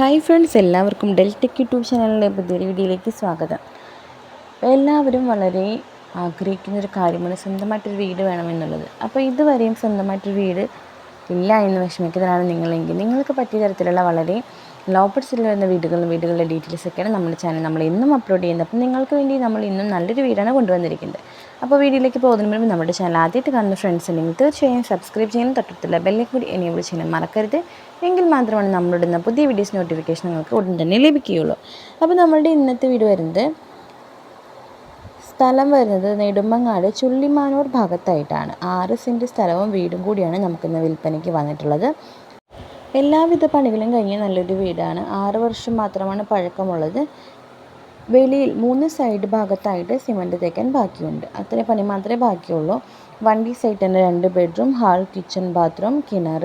Hi friends എല്ലാവർക്കും Deltech YouTube ചാനലിലെ പുതിയൊരു വീഡിയോയിലേക്ക് സ്വാഗതം. എല്ലാവരും വളരെ ആഗ്രഹിക്കുന്ന ഒരു കാര്യമാണ് സ്വന്തമായിട്ടൊരു വീട് വേണമെന്നുള്ളത്. അപ്പോൾ ഇതുവരെയും സ്വന്തമായിട്ടൊരു വീട് ഇല്ല എന്ന് വിഷമിക്കുന്നതാണ് നിങ്ങളെങ്കിൽ നിങ്ങൾക്ക് പറ്റിയ തരത്തിലുള്ള വളരെ ലോ ബഡ്ജറ്റിൽ വരുന്ന വീടുകളും വീടുകളുടെ ഡീറ്റെയിൽസൊക്കെയാണ് നമ്മുടെ ചാനൽ. നമ്മൾ ഇന്നും അപ്ലോഡ് ചെയ്യുന്നത്. അപ്പോൾ നിങ്ങൾക്ക് വേണ്ടി നമ്മൾ ഇന്നും നല്ലൊരു വീടാണ് കൊണ്ടുവന്നിരിക്കുന്നത്. അപ്പോൾ വീഡിയോയിലേക്ക് പോകുന്നതിന് മുമ്പ് നമ്മുടെ ചാനൽ ആദ്യമായിട്ട് കാണുന്ന ഫ്രണ്ട്സ് ഉണ്ടെങ്കിൽ തീർച്ചയായും സബ്സ്ക്രൈബ് ചെയ്യാനും തൊട്ടടുത്തുള്ള ബെല്ലേക്ക് കൂടി എനേബിൾ ചെയ്യാനും മറക്കരുത്. എങ്കിൽ മാത്രമാണ് നമ്മളിടുന്ന പുതിയ വീഡിയോസ് നോട്ടിഫിക്കേഷൻ നിങ്ങൾക്ക് ഉടൻ തന്നെ ലഭിക്കുകയുള്ളൂ. അപ്പോൾ നമ്മളുടെ ഇന്നത്തെ വീഡിയോ വരുന്നത് സ്ഥലം വരുന്നത് നെടുമ്പങ്ങാട് ചുള്ളിമാനൂർ ഭാഗത്തായിട്ടാണ്. ആറ് സെന്റ് സ്ഥലവും വീടും കൂടിയാണ് നമുക്കിന്ന് വിൽപ്പനയ്ക്ക് വന്നിട്ടുള്ളത്. എല്ലാവിധ പണികളും കഴിഞ്ഞ നല്ലൊരു വീടാണ്. ആറ് വർഷം മാത്രമാണ് പഴക്കമുള്ളത്. വെളിയിൽ മൂന്ന് സൈഡ് ഭാഗത്തായിട്ട് സിമന്റ് തേക്കാൻ ബാക്കിയുണ്ട്. അത്രയും പണി മാത്രമേ ബാക്കിയുള്ളൂ. വണ്ടി സൈഡ് തന്നെ രണ്ട് ബെഡ്റൂം ഹാൾ കിച്ചൺ ബാത്റൂം കിണർ.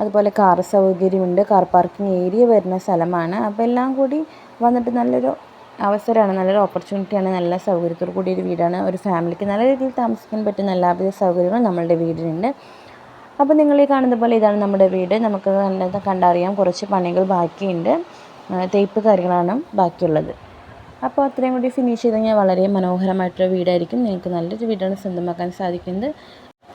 അതുപോലെ കാർ സൗകര്യമുണ്ട്. കാർ പാർക്കിംഗ് ഏരിയ വരുന്ന സ്ഥലമാണ്. അപ്പോൾ എല്ലാം കൂടി വന്നിട്ട് നല്ലൊരു അവസരമാണ് നല്ലൊരു ഓപ്പർച്യൂണിറ്റിയാണ് നല്ല സൗകര്യത്തോടു കൂടി ഒരു വീടാണ്. ഒരു ഫാമിലിക്ക് നല്ല രീതിയിൽ താമസിക്കാൻ പറ്റുന്ന എല്ലാവിധ സൗകര്യങ്ങളും നമ്മളുടെ വീടിനുണ്ട്. അപ്പോൾ നിങ്ങൾ ഈ കാണുന്ന പോലെ ഇതാണ് നമ്മുടെ വീട്. നമുക്ക് കണ്ടറിയാം. കുറച്ച് പണികൾ ബാക്കിയുണ്ട്. തേപ്പ് കാര്യങ്ങളാണ് ബാക്കിയുള്ളത്. അപ്പോൾ അത്രയും കൂടി ഫിനിഷ് ചെയ്ത് കഴിഞ്ഞാൽ വളരെ മനോഹരമായിട്ടൊരു വീടായിരിക്കും. നിങ്ങൾക്ക് നല്ലൊരു വീടാണ് സ്വന്തമാക്കാൻ സാധിക്കുന്നത്.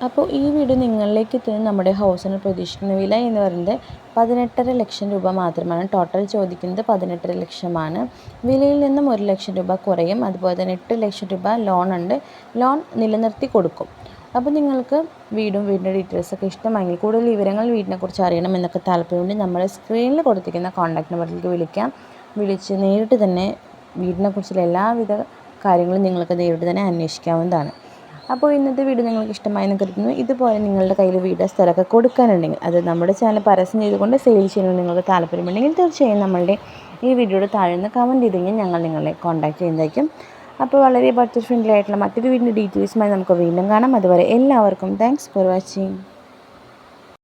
അപ്പോൾ ഈ വീട് നിങ്ങളിലേക്ക് എത്തുന്ന നമ്മുടെ ഹൗസിന് പ്രതീക്ഷിക്കുന്ന വില എന്ന് പറയുന്നത് പതിനെട്ടര ലക്ഷം രൂപ മാത്രമാണ്. ടോട്ടൽ ചോദിക്കുന്നത് പതിനെട്ടര ലക്ഷമാണ്. വിലയിൽ നിന്നും ഒരു ലക്ഷം രൂപ കുറയും. അതുപോലെ തന്നെ എട്ട് ലക്ഷം രൂപ ലോൺ ഉണ്ട്. ലോൺ നിലനിർത്തി കൊടുക്കും. അപ്പോൾ നിങ്ങൾക്ക് വീടും വീടിന്റെ ഡീറ്റെയിൽസൊക്കെ ഇഷ്ടമെങ്കിൽ കൂടുതൽ വിവരങ്ങൾ വീടിനെക്കുറിച്ച് അറിയണം എന്നൊക്കെ താല്പര്യമുണ്ടെങ്കിൽ നമ്മുടെ സ്ക്രീനിൽ കൊടുത്തിരിക്കുന്ന കോൺടാക്ട് നമ്പറിലേക്ക് വിളിക്കാം. വിളിച്ച് നേരിട്ട് തന്നെ വീടിനെക്കുറിച്ചുള്ള എല്ലാവിധ കാര്യങ്ങളും നിങ്ങൾക്ക് നേരിട്ട് തന്നെ അന്വേഷിക്കാവുന്നതാണ്. അപ്പോൾ ഇന്നത്തെ വീഡിയോ നിങ്ങൾക്ക് ഇഷ്ടമായി എന്ന് കരുതുന്നു. ഇതുപോലെ നിങ്ങളുടെ കയ്യിൽ വീട് സ്ഥലമൊക്കെ കൊടുക്കാനുണ്ടെങ്കിൽ അത് നമ്മുടെ ചാനൽ പരസ്യം ചെയ്തുകൊണ്ട് സെയിൽ ചെയ്യണമെന്ന് നിങ്ങൾക്ക് താല്പര്യമുണ്ടെങ്കിൽ തീർച്ചയായും നമ്മളുടെ ഈ വീഡിയോയുടെ താഴെ നിന്ന് കമന്റ് ചെയ്ത് കഴിഞ്ഞാൽ ഞങ്ങൾ നിങ്ങളെ കോൺടാക്റ്റ് ചെയ്യുന്നതായിരിക്കും. അപ്പോൾ വളരെ ബഡ്ജറ്റ് ഫ്രണ്ട്ലി ആയിട്ടുള്ള മറ്റൊരു വീടിന്റെ ഡീറ്റെയിൽസുമായി നമുക്ക് വീണ്ടും കാണാം. അതുവരെ എല്ലാവർക്കും താങ്ക്സ് ഫോർ വാച്ചിങ്